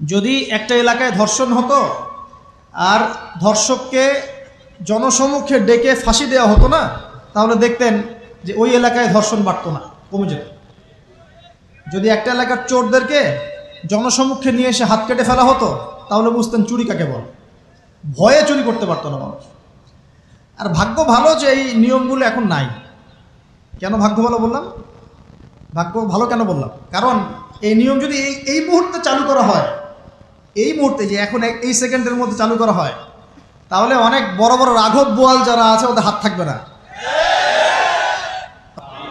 যদি একটা এলাকায় ধর্ষণ হতো, আর ধর্ষককে জনসমুখে ডেকে ফাঁসি দেওয়া হতো না, তাহলে দেখতেন যে ওই এলাকায় ধর্ষণ বাড়তো না, কমে যেত। যদি একটা এলাকার চোরদেরকে জনসমুখে নিয়ে এসে হাত কেটে ফেলা হতো, তাহলে বুঝতেন চুরি কাকে বল। ভয়ে চুরি করতে পারতো না মানুষ। আর ভাগ্য ভালো যে এই নিয়মগুলো এখন নাই। কেন ভাগ্য ভালো বললাম? ভাগ্য ভালো কেন বললাম? কারণ এই নিয়ম যদি এই এই মুহূর্তে চালু করা হয় এই মুহূর্তে যে এখন এই সেকেন্ডের মধ্যে চালু করা হয়, তাহলে অনেক বড় বড় রাঘব বোয়াল যারা আছে, ওদের হাত থাকবে না।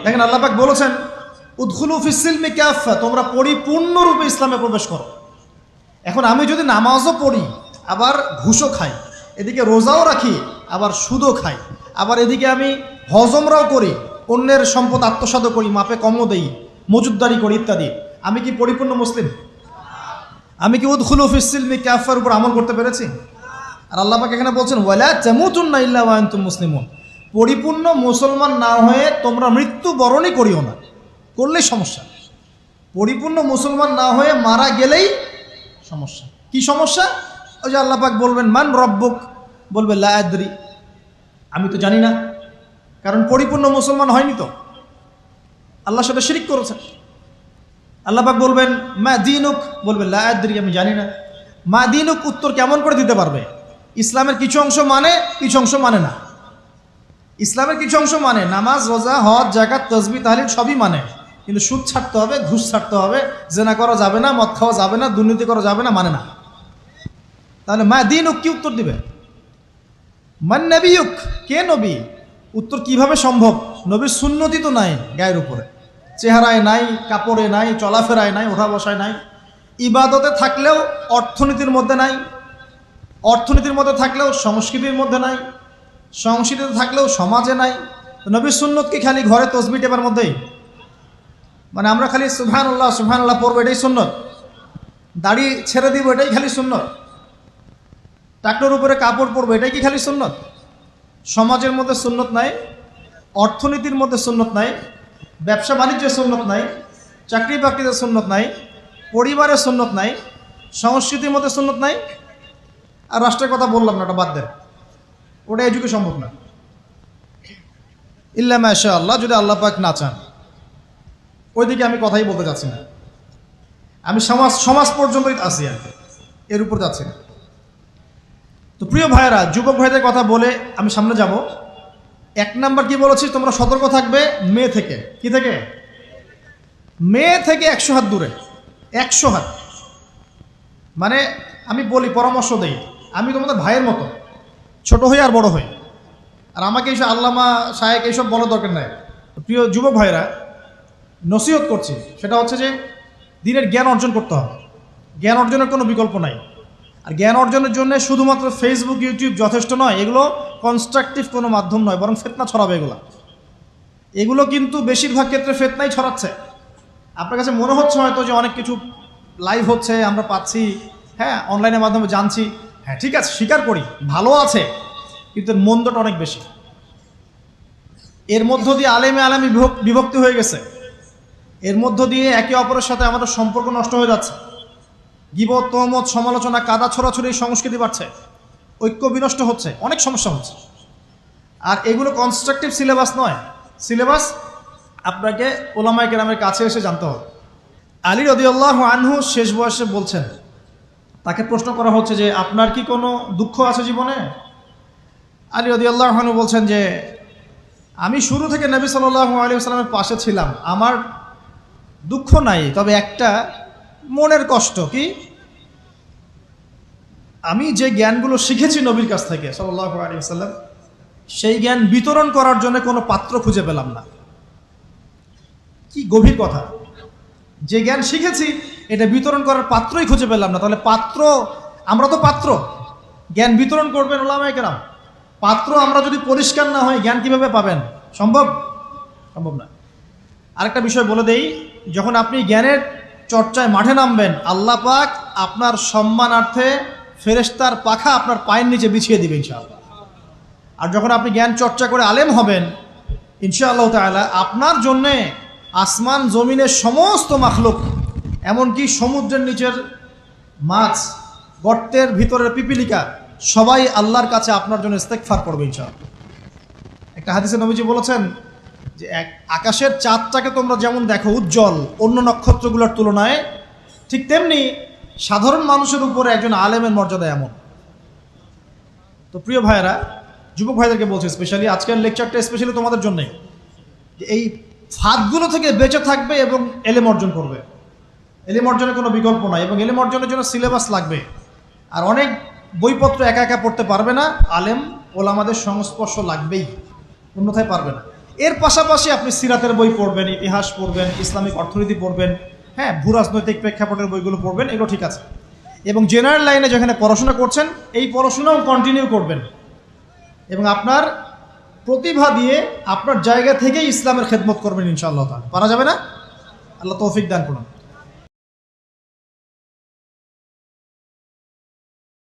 দেখেন আল্লাপাক বলেছেন, উদ্খুলু ফিসিলমি ক্যাফা তোমরা পরিপূর্ণরূপে ইসলামে প্রবেশ করো। এখন আমি যদি নামাজও পড়ি, আবার ঘুষও খাই, এদিকে রোজাও রাখি, আবার সুদও খাই, আবার এদিকে আমি হজমরাও করি, অন্যের সম্পদ আত্মসাদও করি, মাপে কমও দেই, মজুদদারি করি ইত্যাদি, আমি কি পরিপূর্ণ মুসলিম? আমি কি উদ্খুলু ফিসিলমি ক্যাফার উপর আমল করতে পেরেছি? আর আল্লাহ পাক এখানে বলছেন, ওয়ালা তেমুতুন্না ইল্লা ওয়ান্তুম মুসলিমুন। পরিপূর্ণ মুসলমান না হয়ে তোমরা মৃত্যু বরণই করিও না। করলেই সমস্যা। পরিপূর্ণ মুসলমান না হয়ে মারা গেলেই সমস্যা। কি সমস্যা? ওই যে আল্লাহ পাক বলবেন, মান রব্বুক? বলবে, লা আমি তো জানি না। কারণ পরিপূর্ণ মুসলমান হয়নি তো। আল্লাহর সাথে শিরিক করেছে আল্লাহ পাক বলবেন, মা দিনুক? বলবে লা আদরি, আমি জানি না। মা দিনুক? উত্তর কেমন করে দিতে পারবে? ইসলামের কিছু অংশ মানে কিছু অংশ মানে না। ইসলামের কিছু অংশ মানে নামাজ, রোজা, হজ জাকাত তসবি তাহলিল সবই মানে। কিন্তু সুদ ছাড়তে হবে, ঘুষ ছাড়তে হবে, জেনা করা যাবে না, মদ খাওয়া যাবে না, দুর্নীতি করা যাবে না মানে না। তাহলে মা দিন কি উত্তর দিবে? মান কে নবী? উত্তর কীভাবে সম্ভব? নবীর সুন্নতি তো নাই গায়ের উপরে। চেহারায় নাই, কাপড়ে নাই, চলাফেরায় নাই ওঠা বসায় নাই। ইবাদতে থাকলেও অর্থনীতির মধ্যে নাই, অর্থনীতির মধ্যে থাকলেও সংস্কৃতির মধ্যে নাই, সংস্কৃতিতে থাকলেও সমাজে নাই। তো নবীর সুন্নত কি খালি ঘরে তসবি টেপার মধ্যেই? মানে আমরা খালি সুবহান আল্লাহ সুবহান আল্লাহ পড়ব, এটাই সুন্নত। দাড়ি ছেড়ে দিব, এটাই খালি সুন্নত। টাকলোর উপরে কাপড় পরবো, এটাই কি খালি সুন্নত? সমাজের মধ্যে সুন্নত নাই, অর্থনীতির মধ্যে সুন্নত নাই ব্যবসা বাণিজ্যের সুন্নত নাই, চাকরি বাকরিতে সুন্নত নাই, পরিবারের সুন্নত নাই, সংস্কৃতির মধ্যে সুন্নত নাই। আর রাষ্ট্রের কথা বললাম না, ওটা বাদ দেন। ওটা এযুগে সম্ভব না। ইল্লা মাশা আল্লাহ যদি আল্লাহ পাক না চান, ওইদিকে আমি কথাই বলতে যাচ্ছি না। আমি সমাজ সমাজ পর্যন্তই আছি আর। এর উপর যাচ্ছি না। তো প্রিয় ভাইয়েরা, যুবক ভাইদের কথা বলে আমি সামনে যাব। এক নাম্বার কি বলেছি তোমরা সতর্ক থাকবে মেয়ে থেকে। কি থেকে? মেয়ে থেকে একশো হাত দূরে। একশো হাত। মানে আমি বলি, পরামর্শ দেই। আমি তোমাদের ভাইয়ের মতো। ছোট হই আর বড় হই। আর আমাকে এইসব আল্লামা সাহেব এইসব বলার দরকার নাই। প্রিয় যুবক ভাইরা নসিহত করছি। সেটা হচ্ছে যে, দিনের জ্ঞান অর্জন করতে হবে। জ্ঞান অর্জনের কোনো বিকল্প নাই। আর জ্ঞান অর্জনের জন্য শুধুমাত্র ফেসবুক ইউটিউব যথেষ্ট নয়। এগুলো কনস্ট্রাকটিভ কোনো মাধ্যম নয়, বরং ফেতনা ছড়াবে এগুলো। এগুলো কিন্তু বেশিরভাগ ক্ষেত্রে ফেতনাই ছড়াচ্ছে। আপনার কাছে মনে হচ্ছে হয়তো যে অনেক কিছু লাইভ হচ্ছে, আমরা পাচ্ছি হ্যাঁ অনলাইনের মাধ্যমে জানছি। হ্যাঁ ঠিক আছে, স্বীকার করি, ভালো আছে, কিন্তু মন্দটা অনেক বেশি। এর মধ্য দিয়ে আলেমে আলেমে বিভক- বিভক্তি হয়ে গেছে। এর মধ্য দিয়ে একে অপরের সাথে আমাদের সম্পর্ক নষ্ট হয়ে যাচ্ছে। গিবত, তহমত, সমালোচনা, কাদা, ছড়াছড়ি সংস্কৃতি বাড়ছে। ঐক্য বিনষ্ট হচ্ছে, অনেক সমস্যা হচ্ছে। আর এগুলো কনস্ট্রাকটিভ সিলেবাস নয়। সিলেবাস আপনাকে ওলামায় কেরামের কাছে এসে জানতে হবে। আলী রদিউল্লাহ আনহু শেষ বয়সে বলছেন, তাকে প্রশ্ন করা হচ্ছে যে, আপনার কি কোনো দুঃখ আছে জীবনে? আলী রদিউল্লাহ আনহু বলছেন যে, আমি শুরু থেকে নবী সাল্লাহ আলী সাল্লামের পাশে ছিলাম। আমার দুঃখ নাই, তবে একটা মনের কষ্ট, কি? আমি যে জ্ঞানগুলো শিখেছি নবীর কাছ থেকে সাল্লাহ আলী সাল্লাম সেই জ্ঞান বিতরণ করার জন্য কোনো পাত্র খুঁজে পেলাম না। কি গভীর কথা। যে জ্ঞান শিখেছি, এটা বিতরণ করার পাত্রই খুঁজে পেলাম না। তাহলে পাত্র, আমরা তো পাত্র। জ্ঞান বিতরণ করবেন ওলামায় কেরাম। পাত্র আমরা যদি পরিষ্কার না হয়, জ্ঞান কীভাবে পাবেন? সম্ভব? সম্ভব না। আরেকটা বিষয় বলে দেই, যখন আপনি জ্ঞানের চর্চায় মাঠে নামবেন, আল্লাহ পাক আপনার সম্মানার্থে ফেরেশতার পাখা আপনার পায়ের নিচে বিছিয়ে দিবে ইনশাআল্লাহ। আর যখন আপনি জ্ঞান চর্চা করে আলেম হবেন, ইনশাআল্লাহ তাআলা আপনার জন্যে আসমান, জমিনের সমস্ত মাখলুক, এমনকি সমুদ্রের নিচের মাছ, গর্তের ভিতরের পিপিলিকা, সবাই আল্লাহর কাছে আপনার জন্য ইস্তেকফার করবে ইনশাআল্লাহ। একটা হাদিসে নবীজি বলেছেন যে, এক আকাশের চাঁদটাকে তোমরা যেমন দেখো উজ্জ্বল, অন্য নক্ষত্রগুলোর তুলনায় ঠিক তেমনি সাধারণ মানুষের উপরে একজন আলেমের মর্যাদা এমন। তো প্রিয় ভাইয়েরা, যুবক ভাইদেরকে বলছি স্পেশালি আজকের লেকচারটা স্পেশালি তোমাদের জন্যই যে এই ফাঁদগুলো থেকে বেঁচে থাকবে এবং এলেম অর্জন করবে। এলেম অর্জনের কোনো বিকল্প নয় এবং এলেম অর্জনের জন্য সিলেবাস লাগবে। আর অনেক বইপত্র একা একা পড়তে পারবে না, আলেম, ওলামাদের সংস্পর্শ লাগবেই, অন্যথায় পারবে না। এর পাশাপাশি আপনি সিরাতের বই পড়বেন, ইতিহাস পড়বেন, ইসলামিক অর্থনীতি পড়বেন হ্যাঁ ভূ রাজনৈতিক প্রেক্ষাপটের বইগুলো পড়বেন, এগুলো ঠিক আছে। এবং জেনারেল লাইনে যেখানে পড়াশোনা করছেন, এই পড়াশোনাও কন্টিনিউ করবেন। এবং আপনার প্রতিভা দিয়ে আপনার জায়গা থেকেই ইসলামের খেদমত করবেন ইনশাআল্লাহ তাহলে পারা যাবে না? আল্লাহ তৌফিক দান করুন।